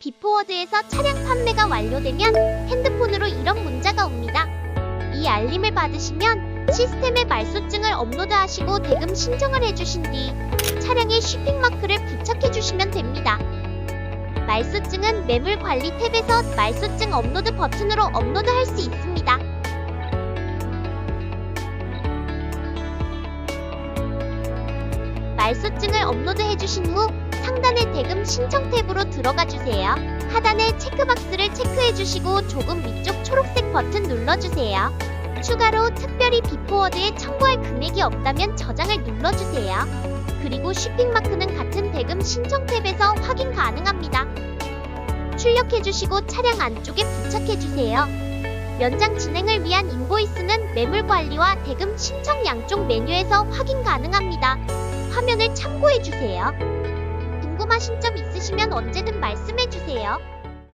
비포워드에서 차량 판매가 완료되면 핸드폰으로 이런 문자가 옵니다. 이 알림을 받으시면 시스템에 말소증을 업로드하시고 대금 신청을 해주신 뒤 차량에 쉬핑 마크를 부착해 주시면 됩니다. 말소증은 매물 관리 탭에서 말소증 업로드 버튼으로 업로드할 수 있습니다. 말소증을 업로드해 주신 후 상단의 대금 신청 탭으로 들어가 주세요. 하단의 체크박스를 체크해 주시고 조금 위쪽 초록색 버튼 눌러 주세요. 추가로 특별히 비포워드에 첨부할 금액이 없다면 저장을 눌러 주세요. 그리고 쉬핑 마크는 같은 대금 신청 탭에서 확인 가능합니다. 출력해 주시고 차량 안쪽에 부착해 주세요. 연장 진행을 위한 인보이스는 매물 관리와 대금 신청 양쪽 메뉴에서 확인 가능합니다. 화면을 참고해 주세요. 궁금하신 점 있으시면 언제든 말씀해 주세요.